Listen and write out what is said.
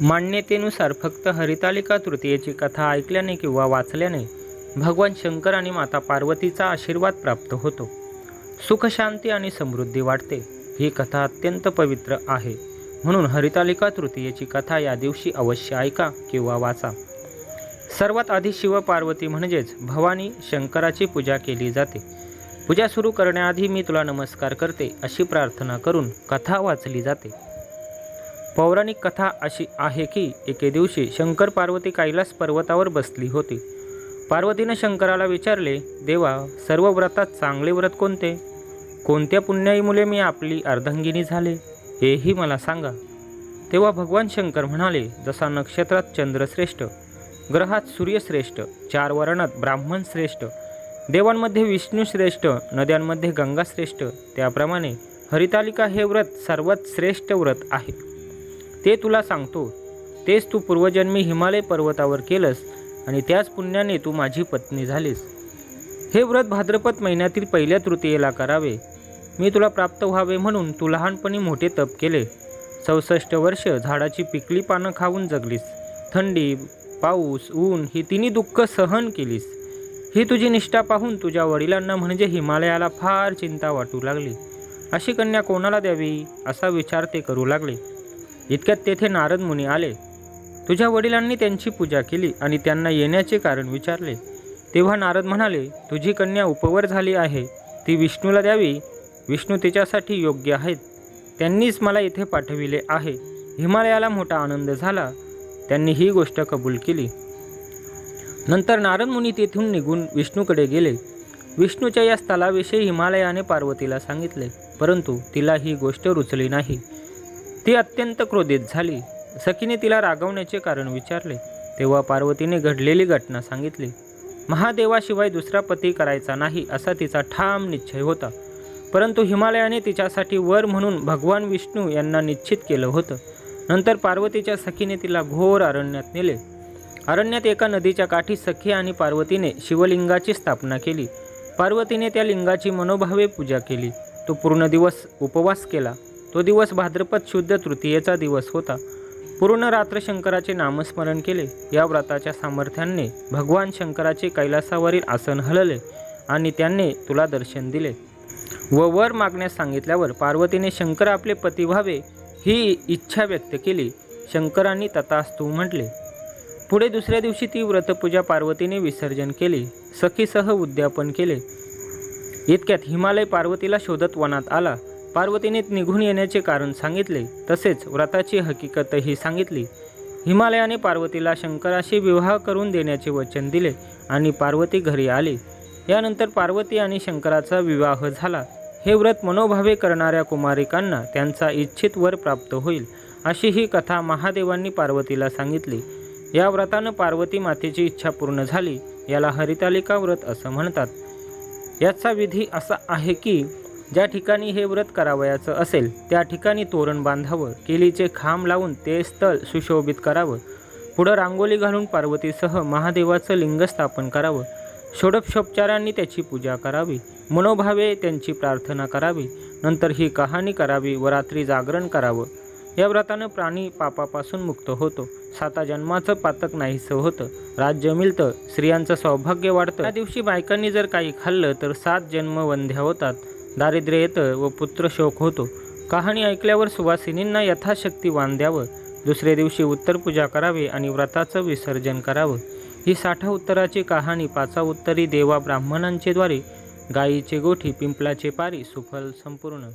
मान्यतेनुसार फक्त हरितालिका तृतीयेची कथा ऐकल्याने किंवा वाचल्याने भगवान शंकर आणि माता पार्वतीचा आशीर्वाद प्राप्त होतो. सुखशांती आणि समृद्धी वाटते. ही कथा अत्यंत पवित्र आहे. म्हणून हरितालिका तृतीयेची कथा या दिवशी अवश्य ऐका किंवा वाचा. सर्वात आधी शिवपार्वती म्हणजेच भवानी शंकराची पूजा केली जाते. पूजा सुरू करण्याआधी मी तुला नमस्कार करते अशी प्रार्थना करून कथा वाचली जाते. पौराणिक कथा अशी आहे की एके दिवशी शंकर पार्वती कैलास पर्वतावर बसली होती. पार्वतीनं शंकराला विचारले देवा सर्व व्रतात चांगले व्रत कोणते? कोणत्या पुण्याई मुले मी आपली अर्धांगिनी झाले? हेही मला सांगा. तेव्हा भगवान शंकर म्हणाले जसा नक्षत्रात चंद्रश्रेष्ठ ग्रहात सूर्यश्रेष्ठ चार वर्णात ब्राह्मण श्रेष्ठ देवांमध्ये विष्णू श्रेष्ठ नद्यांमध्ये गंगा श्रेष्ठ त्याप्रमाणे हरितालिका हे व्रत सर्वात श्रेष्ठ व्रत आहे. ते तुला सांगतो. तेच तू पूर्वजन्मी हिमालय पर्वतावर केलंस आणि त्याच पुण्याने तू माझी पत्नी झालीस. हे व्रत भाद्रपद महिन्यातील पहिल्या तृतीयेला करावे. मी तुला प्राप्त व्हावे म्हणून तू लहानपणी मोठे तप केले. चौसष्ट वर्ष झाडाची पिकली पानं खाऊन जगलीस. थंडी पाऊस ऊन ही तिन्ही दुःख सहन केलीस. ही तुझी निष्ठा पाहून तुझ्या वडिलांना म्हणजे हिमालयाला फार चिंता वाटू लागली. अशी कन्या कोणाला द्यावी असा विचार ते करू लागले. इतक्यात तेथे नारद मुनी आले. तुझ्या वडिलांनी त्यांची पूजा केली आणि त्यांना येण्याचे कारण विचारले. तेव्हा नारद म्हणाले तुझी कन्या उपवर झाली आहे. ती विष्णूला द्यावी. विष्णू तिच्यासाठी योग्य आहेत. त्यांनीच मला इथे पाठविले आहे. हिमालयाला मोठा आनंद झाला. त्यांनी ही गोष्ट कबूल केली. नंतर नारद मुनी तेथून निघून विष्णूकडे गेले. विष्णूच्या या स्थलाविषयी हिमालयाने पार्वतीला सांगितले परंतु तिला ही गोष्ट रुचली नाही. ती अत्यंत क्रोधित झाली. सखीने तिला रागवण्याचे कारण विचारले. तेव्हा पार्वतीने घडलेली घटना सांगितली. महादेवाशिवाय दुसरा पती करायचा नाही असा तिचा ठाम निश्चय होता. परंतु हिमालयाने तिच्यासाठी वर म्हणून भगवान विष्णू यांना निश्चित केलं होतं. नंतर पार्वतीच्या सखीने तिला घोर अरण्यात नेले. अरण्यात एका नदीच्या काठी सखी आणि पार्वतीने शिवलिंगाची स्थापना केली. पार्वतीने त्या लिंगाची मनोभावे पूजा केली. तो पूर्ण दिवस उपवास केला. तो दिवस भाद्रपद शुद्ध तृतीयेचा दिवस होता. पूर्ण रात्र शंकराचे नामस्मरण केले. या व्रताच्या सामर्थ्याने भगवान शंकराचे कैलासावरील आसन हलले आणि त्यांनी तुला दर्शन दिले. व वर मागण्यास सांगितल्यावर पार्वतीने शंकर आपले पती व्हावे ही इच्छा व्यक्त केली. शंकरांनी तथास्तू म्हटले पुढे दुसऱ्या दिवशी ती व्रतपूजा पार्वतीने विसर्जन केली. सखीसह उद्यापन केले. इतक्यात हिमालय पार्वतीला शोधत वनात आला. पार्वतीने निघून येण्याचे कारण सांगितले तसेच व्रताची हकीकतही सांगितली. हिमालयाने पार्वतीला शंकराशी विवाह करून देण्याचे वचन दिले आणि पार्वती घरी आली. यानंतर पार्वती आणि शंकराचा विवाह झाला. हे व्रत मनोभावे करणाऱ्या कुमारिकांना त्यांचा इच्छित वर प्राप्त होईल अशी ही कथा महादेवांनी पार्वतीला सांगितली. या व्रतानं पार्वती मातेची इच्छा पूर्ण झाली याला हरितालिका व्रत असं म्हणतात. याचा विधी असा आहे की ज्या ठिकाणी हे व्रत करावयाचं असेल त्या ठिकाणी तोरण बांधावं केलीचे खांब लावून ते स्थळ सुशोभित करावं पुढं रांगोळी घालून पार्वतीसह महादेवाचं लिंग स्थापन करावं षोडशोपचारांनी त्याची पूजा करावी मनोभावे त्यांची प्रार्थना करावी नंतर ही कहाणी करावी व रात्री जागरण करावं. या व्रतानं प्राणी पापापासून मुक्त होतो. साता जन्माचं पातक नाहीसं होतं. राज्य मिळतं स्त्रियांचं सौभाग्य वाढतं. त्या दिवशी बायकांनी जर काही खाल्लं तर सात जन्म वंध्या होतात. दारिद्र्य येतं व पुत्र शोक होतो. कहाणी ऐकल्यावर सुवासिनींना यथाशक्ती वाण द्यावं दुसऱ्या दिवशी उत्तर पूजा करावी आणि व्रताचं विसर्जन करावं. ही साठा उत्तराची कहाणी पाचा उत्तरी देवा ब्राह्मणांचे द्वारे गायीचे गोठी पिंपलाचे पारी सुफल संपूर्ण.